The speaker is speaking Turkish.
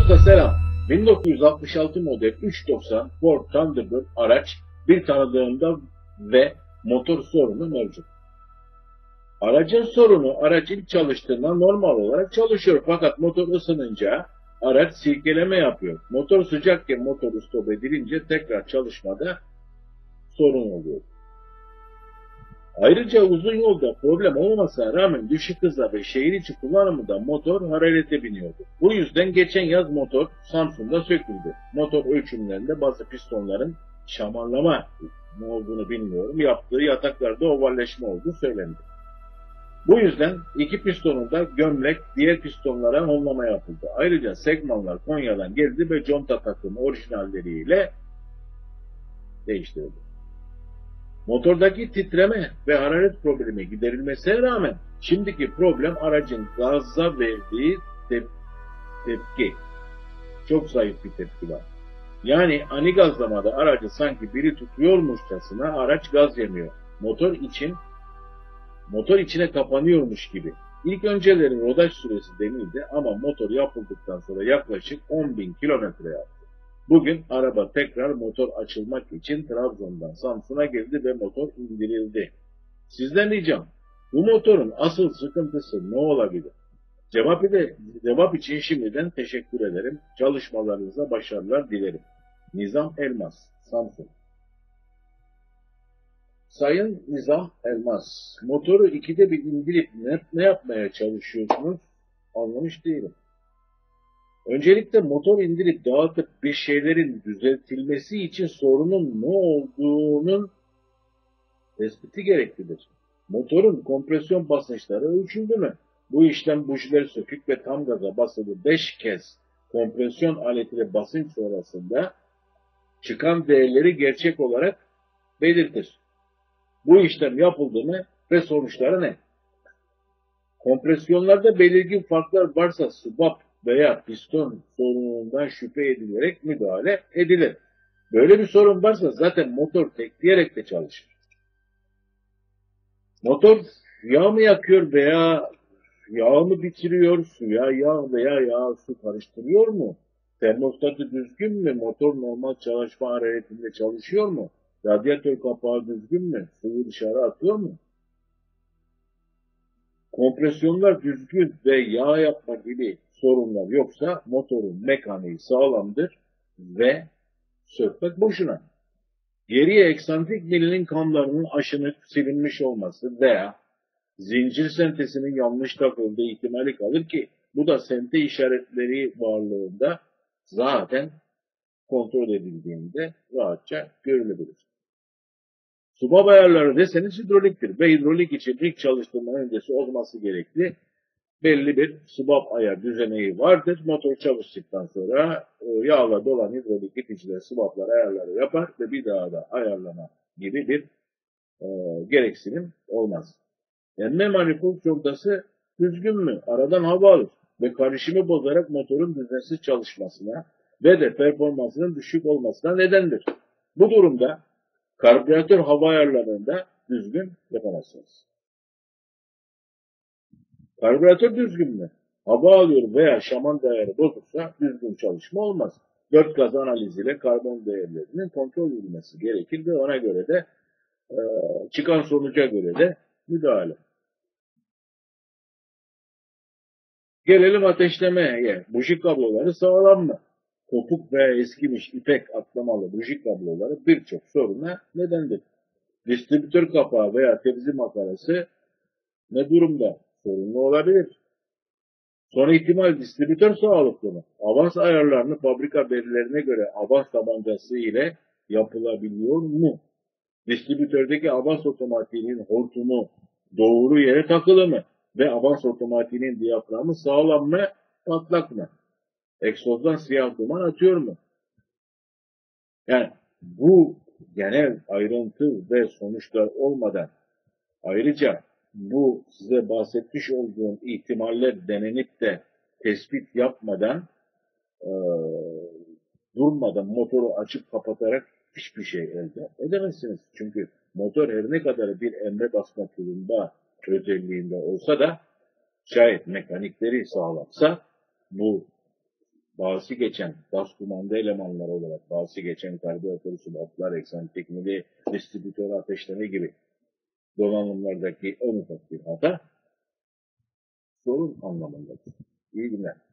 Dosta selam. 1966 model 390 Ford Thunderbird araç bir tanıdığımda ve motor sorunu mevcut. Aracın sorunu araç ilk çalıştığında normal olarak çalışıyor fakat motor ısınınca araç silkeleme yapıyor. Motor sıcakken motoru stop edilince tekrar çalışmada sorun oluyor. Ayrıca uzun yolda problem olmasına rağmen düşük hızla ve şehir içi kullanımında motor hararete biniyordu. Bu yüzden geçen yaz motor Samsun'da söküldü. Motor ölçümlerinde bazı pistonların şamarlama ne olduğunu bilmiyorum. Yaptığı yataklarda ovalleşme olduğu söylendi. Bu yüzden iki pistonun da gömlek diğer pistonlara honlama yapıldı. Ayrıca segmanlar Konya'dan geldi ve conta takımı orijinalleriyle değiştirildi. Motordaki titreme ve hararet problemi giderilmesine rağmen şimdiki problem aracın gaza verdiği tep tepki. Çok zayıf bir tepki var. Yani ani gazlamada aracı sanki biri tutuyormuşçasına araç gaz yemiyor. Motor için motor içine kapanıyormuş gibi. İlk önceleri rodaj süresi denildi ama motor yapıldıktan sonra yaklaşık 10.000 kilometre yaptı. Bugün araba tekrar motor açılmak için Trabzon'dan Samsun'a geldi ve motor indirildi. Sizden ricam, bu motorun asıl sıkıntısı ne olabilir? Cevap, ile, cevap için şimdiden teşekkür ederim. Çalışmalarınıza başarılar dilerim. Nizam Elmas, Samsun. Sayın Nizam Elmas, motoru ikide bir indirip ne, ne yapmaya çalışıyorsunuz? Anlamış değilim. Öncelikle motor indirip dağıtıp bir şeylerin düzeltilmesi için sorunun ne olduğunun tespiti gereklidir. Motorun kompresyon basınçları ölçüldü mü? Bu işlem bujileri sökük ve tam gaza basılı 5 kez kompresyon aletiyle basınç sonrasında çıkan değerleri gerçek olarak belirtir. Bu işlem yapıldı mı ve sonuçları ne? Kompresyonlarda belirgin farklar varsa subap veya piston sorunundan şüphe edilerek müdahale edilir. Böyle bir sorun varsa zaten motor tekleyerek de çalışır. Motor yağ mı yakıyor veya yağ mı bitiriyor, suya yağ veya yağ su karıştırıyor mu? Termostatı düzgün mü? Motor normal çalışma hararetinde çalışıyor mu? Radyatör kapağı düzgün mü? Suyu dışarı atıyor mu? Kompresyonlar düzgün ve yağ yapma gibi sorunlar yoksa motorun mekaniği sağlamdır ve sökmek boşuna. Geriye eksantrik milinin kamlarının aşınık silinmiş olması veya zincir sentesinin yanlış takıldığı ihtimali kalır ki bu da sente işaretleri varlığında zaten kontrol edildiğinde rahatça görülebilir. Subab ayarları deseniz hidroliktir ve hidrolik için ilk çalıştırma öncesi olması gerekli belli bir subap ayar düzeneği vardır. Motor çalıştıktan sonra e, yağla dolan hidrolik iticiler subaplar ayarları yapar ve bir daha da ayarlama gibi bir e, gereksinim olmaz. Emme manifold contası düzgün mü? Aradan hava alır ve karışımı bozarak motorun düzensiz çalışmasına ve de performansının düşük olmasına nedendir. Bu durumda karbüratör hava ayarlarında düzgün yapamazsınız. Karbüratör düzgün mü? Hava alıyor veya şaman değeri bozuksa düzgün çalışma olmaz. Dört gaz analiziyle karbon değerlerinin kontrol edilmesi gerekir ve ona göre de e, çıkan sonuca göre de müdahale. Gelelim ateşlemeye. Buji kabloları sağlam mı? Kopuk veya eskimiş ipek atlamalı buji kabloları birçok soruna nedendir. Distribütör kapağı veya tepsi makarası ne durumda? Sorunlu olabilir. Son ihtimal distribütör sağlıklı mı? Avans ayarlarını fabrika verilerine göre avans tabancası ile yapılabiliyor mu? Distribütördeki avans otomatiğinin hortumu doğru yere takılı mı? Ve avans otomatiğinin diyaframı sağlam mı? Patlak mı? Egzozdan siyah duman atıyor mu? Yani bu genel ayrıntı ve sonuçlar olmadan ayrıca bu size bahsetmiş olduğum ihtimaller denenip de tespit yapmadan e, durmadan motoru açıp kapatarak hiçbir şey elde edemezsiniz. Çünkü motor her ne kadar bir emre basma turunda özelliğinde olsa da şayet mekanikleri sağlamsa bu bahsi geçen bas kumanda elemanları olarak bahsi geçen karbüratör subaplar, eksantrik mili, distribütör ateşleme gibi donanımlardaki en ufak bir hata sorun anlamındadır. İyi günler.